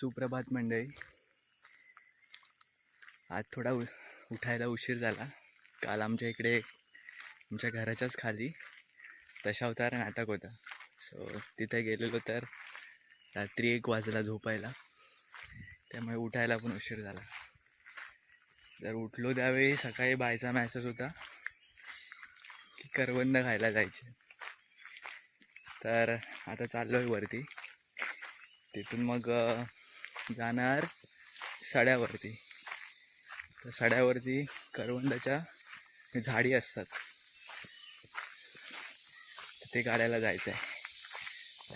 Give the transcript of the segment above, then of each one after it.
सुप्रभात मंडळी. आज थोडा उ उठायला उशीर झाला. काल आमच्या इकडे आमच्या घराच्याच खाली दशावतार नाटक होतं. सो तिथे गेलेलो तर रात्री एक वाजला झोपायला. त्यामुळे उठायला पण उशीर झाला. जर उठलो त्यावेळी सकाळी बायचा मॅसेज होता की करवंद खायला जायचे. तर आता चाललो आहे वरती. तिथून मग जाणार सड्यावरती. तर सड्यावरती करवंदाच्या झाडी असतात. ते काढायला जायचं आहे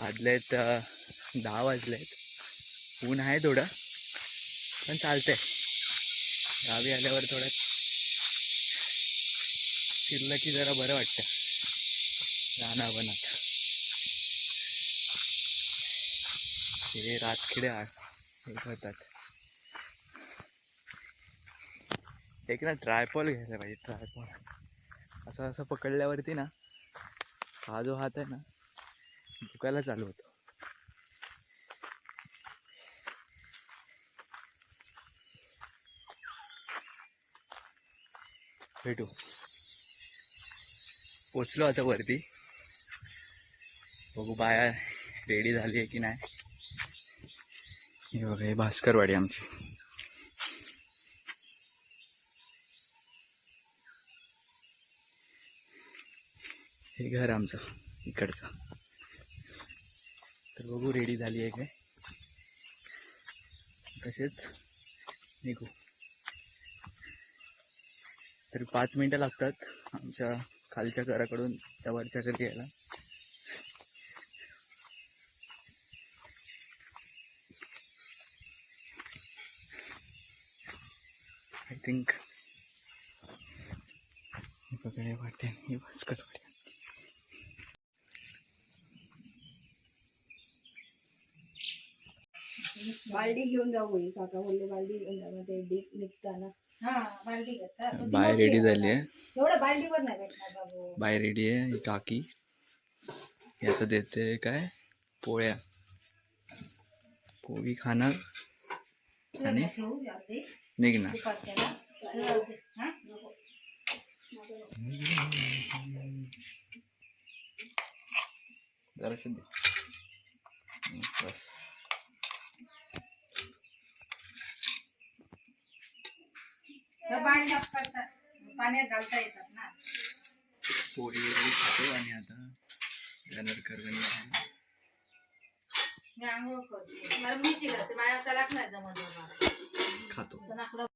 वाजलेत दहा वाजलेत. ऊन आहे थोडं पण चालतंय. गावी आल्यावर थोडं फिरलं की जरा बरं वाटतं राहणार बनात हे रातखिडे आ- हे करतात. एक ना ट्रायपॉल घ्यायला पाहिजे ट्रायपॉल असं असं पकडल्यावरती ना हा जो हात आहे ना दुखायला चालू होतो. भेटू. पोचलो आता वरती. बघू बाया रेडी झाली आहे की नाही. हे बघा हे भास्करवाडी आमची. हे घर आमचं इकडचं. तर बघू रेडी झाली आहे काय? तसेच निघू. तर पाच मिनटं लागतात आमच्या खालच्या घराकडून त्या वरच्या घरी यायला. थिंक बघा वाटेल ही भास्कर बालडी घेऊन जाऊ काका बोलले बालडी घेऊन जा ते डीप निघताना. हा बाय रेडी झाली आहे. बाय रेडी आहे ही काकी. आता देते काय? पोळ्या. पोळी खाणार. आणि निघणार. हा. जराशी बस. पाण्यात घालता येतात ना. पोळी आणि आता जाणार करवंद मी आंघोळ करते. मला मीची घालते. माझ्या त्यालाच नाही जमत मला खातो. तर नाकडं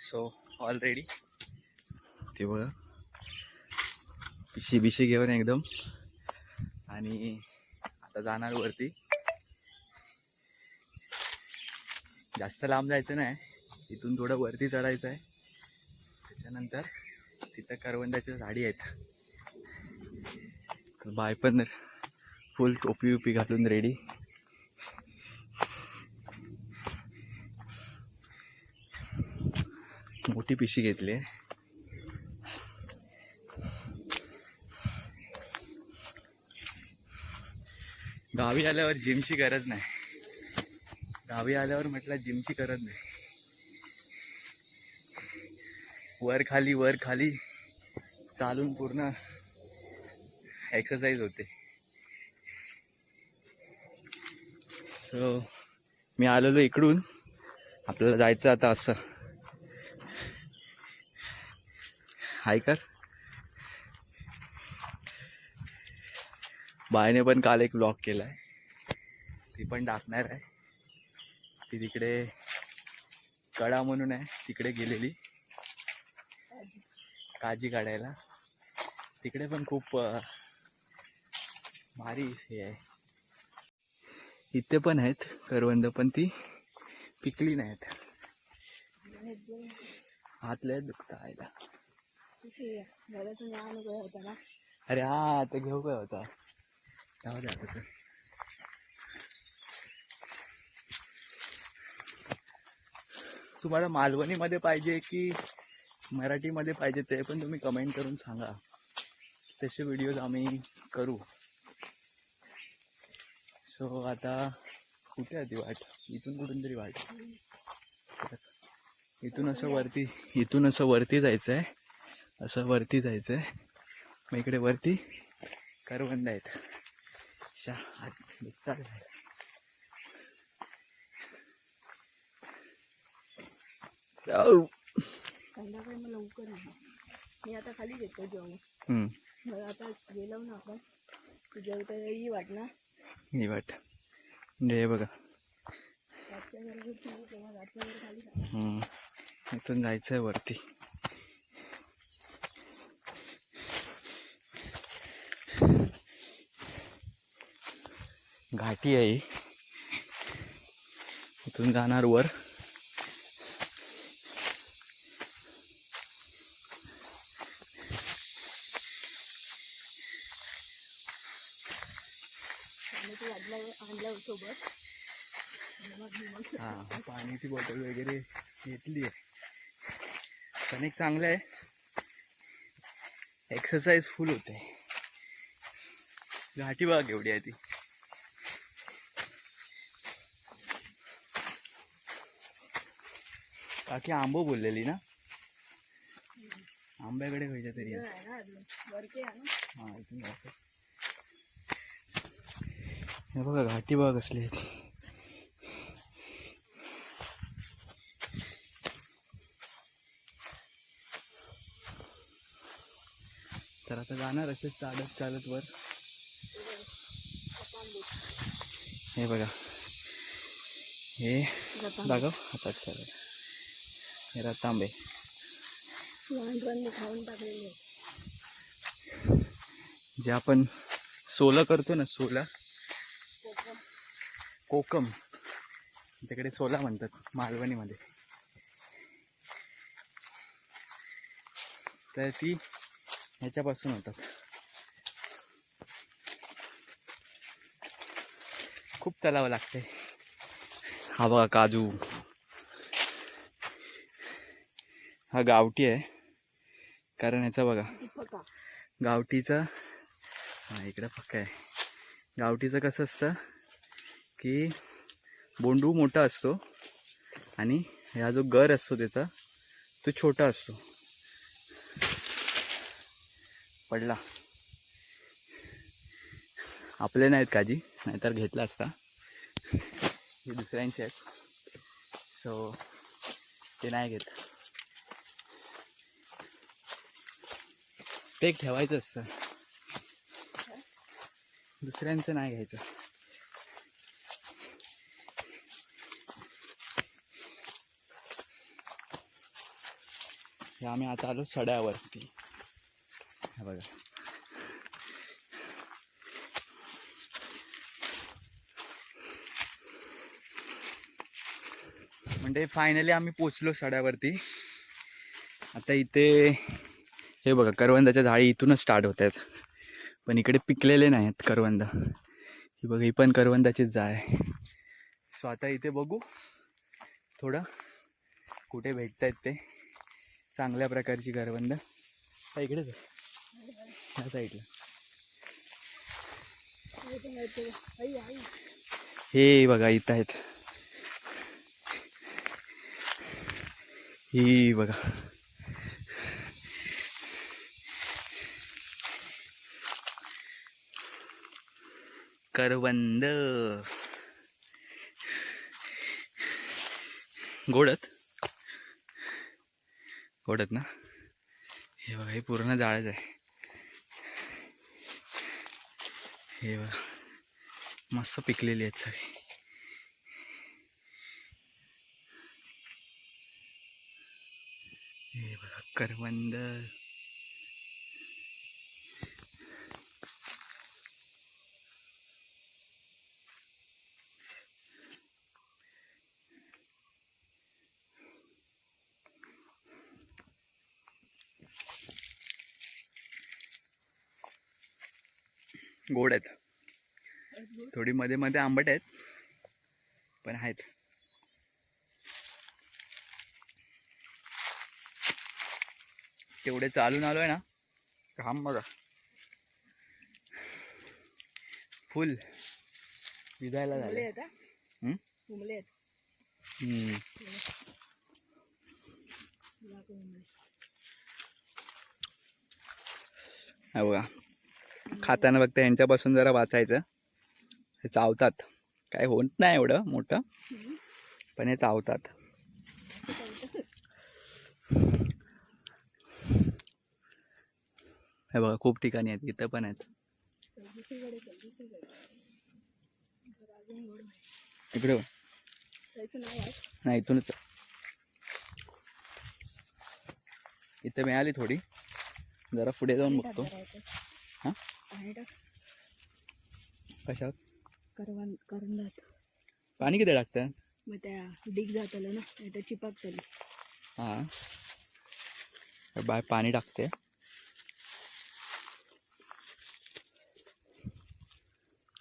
सो ऑल रेडी ते बघा. पिशी बिशी घेऊन एकदम. आणि आता जाणार वरती. जास्त लांब जायचं नाही. तिथून थोडं वरती चढायचं आहे. त्याच्यानंतर तिथं करवंदाच्या झाडी आहेत. बाय पण फुल टोपी उपी घालून रेडी मोठी पिशी घेतली आहे. गावी आल्यावर जिमची गरज नाही. गावी आल्यावर म्हटलं जिमची गरज नाही. वर खाली वर खाली. चालून पूर्ण एक्सरसाइज होते. सो मी आलेलो इकडून. आपल्याला जायचं आता असं. हाय कर. बायने पण काल एक ब्लॉग केला आहे ती पण टाकणार आहे. ती तिकडे कडा म्हणून आहे तिकडे गेलेली. काजी काढायला. तिकडे पण खूप भारी हे आहे. इथे पण आहेत करवंद पण ती पिकली नाहीत. हातले दुखता आयला अरे हा ते घेऊ काय होता? जाऊ द्या आता तुम्हाला मालवणीमध्ये पाहिजे की मराठीमध्ये पाहिजे ते पण तुम्ही कमेंट करून सांगा. तसे व्हिडिओज आम्ही करू. सो आता कुठे आहे ती वाट? इथून कुठून तरी वाट. इथून असं वरती इथून असं वरती जायचं आहे असं वरती जायचं आहे मग इकडे वरती करवंद आहेत. शा आत दिसतात आहे. जाऊ. संध्याकाळी मग लवकर आहे. मी आता खाली घेतो जेवण. मग आता गेलो ना आपण जेवता ही वाट ना ही वाट. म्हणजे बघा. इथून जायचं आहे वरती. घाटी आहे. इथून जाणार वर आणि तू आणला आणला सोबत आणि मग मी मग हा पाण्याची बॉटल वगैरे घेतली आहे. पण एक चांगलं आहे. एक्सरसाइज फुल होते. घाटी बाग एवढी आहे ती. काकी आंबो बोललेली ना? आंब्याकडे खायच्या तरी हा इथून हे बघा घाटी बाग असली आहे ती. तर आता जाणार असेच चालत चालत वर. हे बघा. हे दाखव हातात चालत. हे रतांबे. जे आपण सोलं करतो ना सोला. कोकम. कोकम तिकडे सोला म्हणतात मालवणीमध्ये. तर ती ह्याच्यापासून होतात. खूप तलावं लागते. हा बघा काजू. हा गावठी आहे. कारण ह्याचा बघा. गावठीचं हां इकडं पक्का आहे. गावठीचं कसं असतं की बोंडू मोठा असतो आणि हा जो गर असतो त्याचा तो छोटा असतो. पडला. आपले नाहीत काजी नाहीतर घेतला असता. हे दुसऱ्यांचे आहेत. सो ते नाही घेत. ते ठेवायचं असतं. दुसऱ्यांचं नाही घ्यायचं. हे आम्ही आता आलो सड्यावरती. हा बघा. म्हणजे फायनली आम्ही पोचलो सड्यावरती. आता इथे हे बघा करवंदाच्या झाडी इथूनच स्टार्ट होत आहेत पण इकडे पिकलेले नाही आहेत करवंद. ही बघा ही पण करवंदाचीच जाळ आहे. सो आता इथे बघू. थोडं कुठे भेटत आहेत ते. चांगल्या प्रकारची करवंद. इकडेच ह्या साईडला. हे आहे हे बघा इथं आहेत. ही बघा. करवंद. गोडत गोडत ना? हे बघा हे पूर्ण जाळच आहे. हे बघा. मस्त पिकलेली आहेत सगळी. हे बघा करवंद गोड आहेत. थोडी मध्ये मध्ये आंबट आहेत पण आहेत. तेवढे चालून आलोय ना घाम बघा फुल विजायला उमले झाले बघा. खाताना फक्त यांच्यापासून जरा वाचायचं. हे चावतात. काय होत नाही एवढं मोठं. पण हे चावतात. हे बघा खूप ठिकाणी आहेत. इथं पण आहेत. इकडे नाही इथूनच. इथं मिळाली थोडी. जरा पुढे जाऊन बघतो. हां? पाणी टाक. कशावर करवंद करंदात. पाणी किती टाकतं मग त्या डिग जातलं ना नाही तर चिपकतली. हां. बाय पाणी टाकते.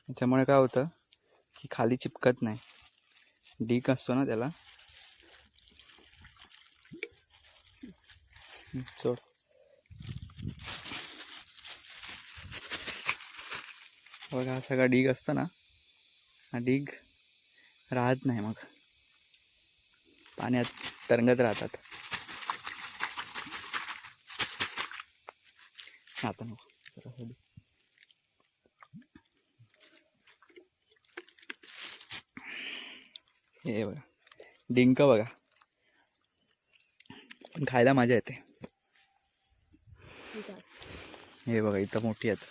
त्याच्यामुळे काय होतं की खाली चिपकत नाही. डीक असतो ना त्याला. हं, बघा हा सगळा डीग असतो ना हा डीग राहत नाही मग. पाण्यात तरंगत राहतात. आता नको. हे बघा डिंक बघा. पण खायला मजा येते. हे बघा इथं मोठी आहेत.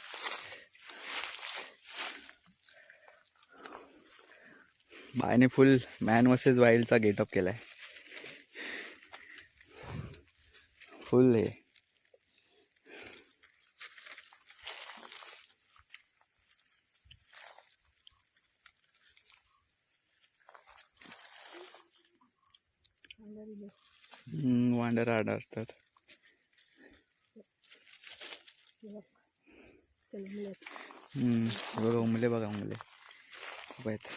बायने फुल मॅन वर्सेस वाईल्डचा गेटअप केला आहे फुल हे. वांडर आढळतात. हम्म, बघा उमले बघा उमले खूप आहेत.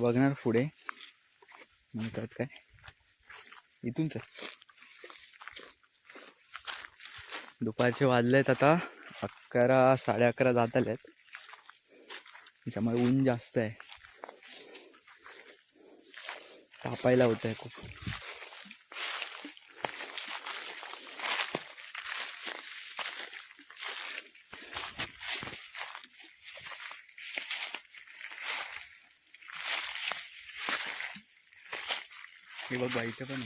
आता बघणार पुढे. म्हणतात काय? इथूनच आहे. दुपारचे वाजलेत आता. अकरा साडे अकरा जात आलेत त्याच्यामुळे ऊन जास्त आहे. तापायला होत आहे खूप. हे बघ बाई इथे पण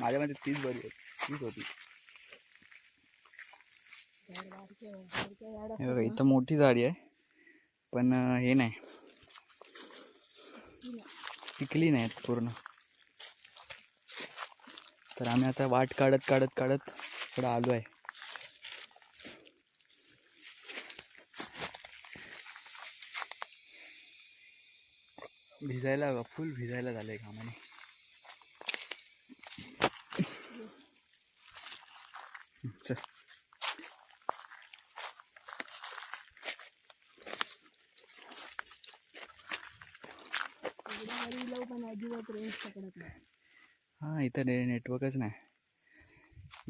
माझ्या मध्ये तीच बरी होती तीच होती. बघा इथं मोठी झाडी आहे पण हे नाही. पिकली नाहीत पूर्ण. तर आम्ही आता वाट काढत काढत काढत थोडं आलो आहे. भिजायला हवा फुल भिजायला झालं आहे कामाने. एवढं हां इथं ने नेटवर्कच नाही.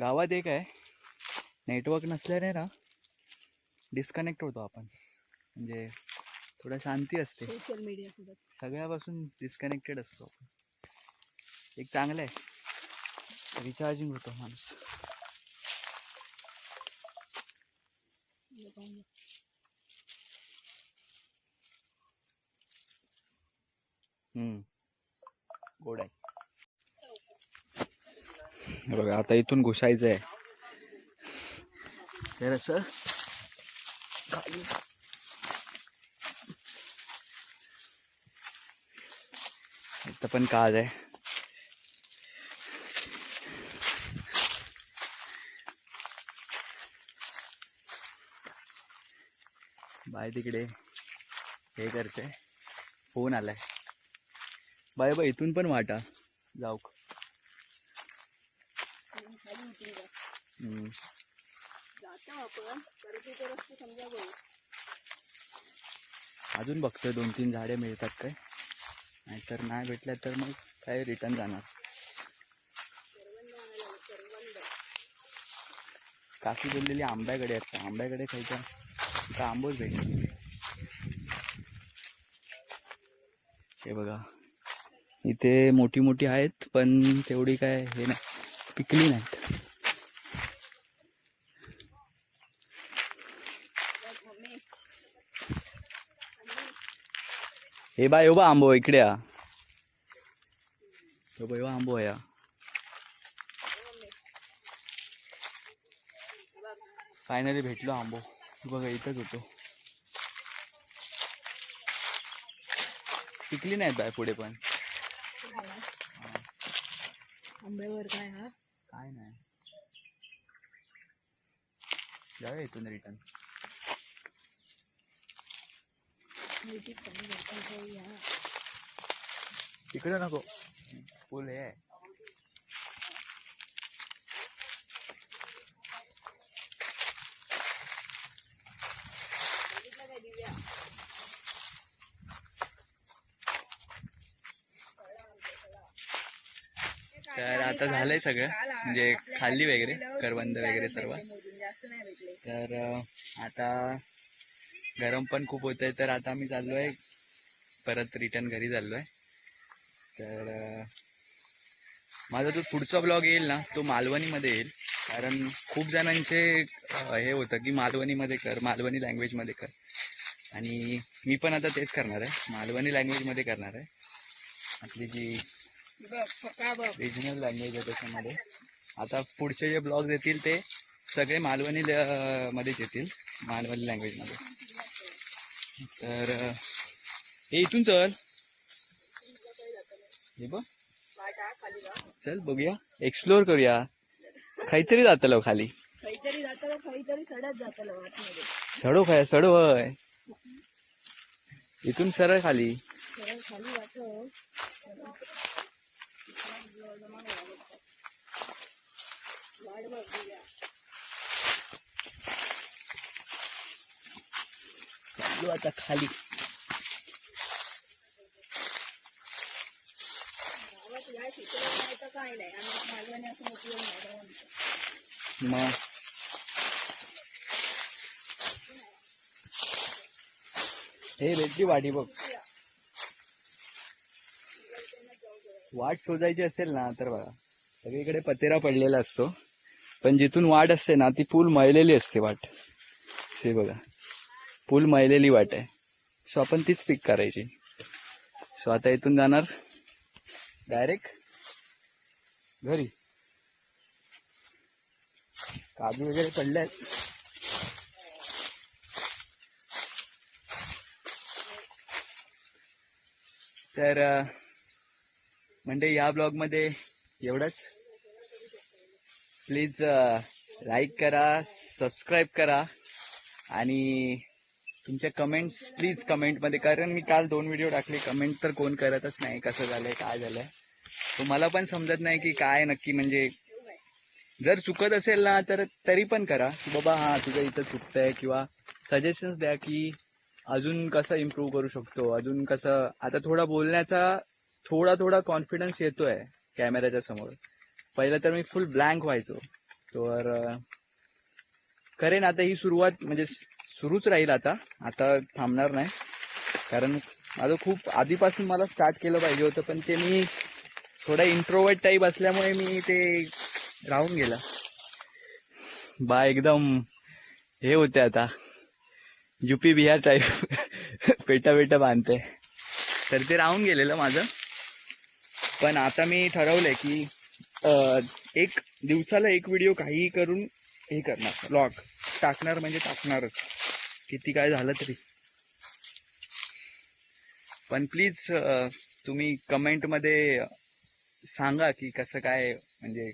गावात एक आहे. नेटवर्क नसल्याने ना डिस्कनेक्ट होतो आपण. म्हणजे थोडं शांती असते. सोशल मीडिया सगळ्यापासून डिस्कनेक्टेड असतो आपण. एक चांगलं आहे. रिचार्जिंग होतो माणूस. गोड आहे. हे बघा आता इथून घुसायचं आहे तर असं इथं पण काज आहे. बाय तिकडे. हे करते. फोन आलाय. बाय बाय इथून पण वाटा. जाऊ हम्म. अजून बघतोय दोन तीन झाडे मिळतात काय? नाहीतर नाही भेटल्या तर मग काय रिटर्न जाणार? काकी बोललेली आंब्याकडे असतं आंब्याकडे खायचा. का आंबोच भेटत हे बघा. इथे मोठी मोठी आहेत पण तेवढी काय हे नाही. पिकली नाहीत. हे बा यो बा आंबो इकडे या. बा यो आंबो हा. फायनली भेटलो आंबो. बघा इथंच होतो. पिकली नाहीत बाय पुढे पण. आंब्यावर काय हा? काय नाही. जाऊया इथून रिटर्न तिकडे नको. फुल हे. आहे तर आता झालंय सगळं. म्हणजे खाल्ली वगैरे करवंद वगैरे सर्व. तर आता गरम पण खूप होत आहे तर आता आम्ही चाललो आहे परत रिटर्न घरी चाललो आहे तर माझा जो पुढचा ब्लॉग येईल ना तो मालवणीमध्ये येईल. कारण खूप जणांचे हे होतं की मालवणीमध्ये कर मालवणी लँग्वेजमध्ये कर. आणि मी पण आता तेच करणार आहे. मालवणी लँग्वेजमध्ये करणार आहे. आपली जी रिजनल लँग्वेज आहे त्याच्यामध्ये. आता पुढचे जे ब्लॉग्स येतील ते सगळे मालवणी मध्येच येतील. मालवणी लँग्वेजमध्ये तर हे इथून चल. हे बघ. चल बघूया. एक्सप्लोर करूया. काहीतरी जातलो खाली. जातं आतमध्ये. सडो खाय सडो होय. इथून सरळ खाली सरळ खाली जातं चालू आता खाली गावात या शिकलं नाही तर काय नाही आणि मालवणी असं उपयोग खाली. मग हे भेटली वाटी बघ. वाट शोधायची असेल ना तर बघा. सगळीकडे पतेरा पडलेला असतो. पण जिथून वाट असते ना ती पूल मळलेली असते वाट. हे बघा. पूल मळलेली वाट आहे. सो आपण तीच पिक करायची. सो आता इथून जाणार. डायरेक्ट घरी. काजू वगैरे पडले आहेत. तर म्हणजे या ब्लॉगमध्ये एवढंच. प्लीज लाईक करा सबस्क्राईब करा. आणि तुमच्या कमेंट्स प्लीज कमेंटमध्ये कारण मी काल दोन व्हिडिओ टाकले. कमेंट तर कोण करतच नाही. कसं झालंय काय झालंय? तो मला पण समजत नाही की काय नक्की म्हणजे जर चुकत असेल ना तर तरी पण करा. की बाबा हा तुझं इथं चुकतंय. किंवा सजेशन्स द्या की अजून कसं इम्प्रूव्ह करू शकतो. अजून कसं आता थोडा बोलण्याचा थोडा थोडा कॉन्फिडन्स येतोय कॅमेऱ्याच्या समोर. पहिलं तर मी फुल ब्लँक व्हायचो. तर करेन. आता ही सुरुवात म्हणजे सुरूच राहील आता. आता थांबणार नाही. कारण माझं खूप आधीपासून मला स्टार्ट केलं पाहिजे होतं पण ते मी थोडा इंट्रोवर्ट टाईप असल्यामुळे मी ते राहून गेलं. बा एकदम हे होते आता. युपी बिहार टाईप पेटा पेटा बांधते. तर ते राहून गेलेलं माझं. पण आता मी ठरवलंय की एक दिवसाला एक व्हिडिओ काहीही करून हे करणार. ब्लॉग टाकणार म्हणजे टाकणारच. किती काय झालं तरी. पण प्लीज तुम्ही कमेंटमध्ये सांगा की कसं काय म्हणजे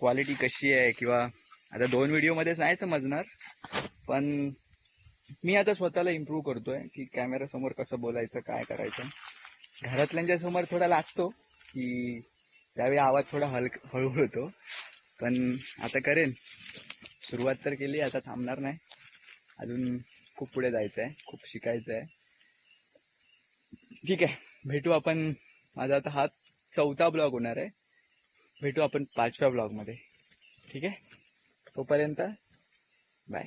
क्वालिटी कशी आहे किंवा आता दोन व्हिडिओमध्येच नाही समजणार पण मी आता स्वतःला इम्प्रूव्ह करतोय की कॅमेरासमोर कसं बोलायचं काय करायचं. घरातल्यांच्या समोर थोडा लागतो की त्यावेळी आवाज थोडा हलक हळूहळू होतो. पण आता करेन. सुरुवात तर केली आता थांबणार नाही. अजून खूप पुढे जायचं आहे खूप शिकायचं आहे ठीक आहे भेटू आपण. माझा आता हा चौथा ब्लॉग होणार आहे. भेटू आपण पाचव्या ब्लॉगमध्ये. ठीक आहे? तोपर्यंत बाय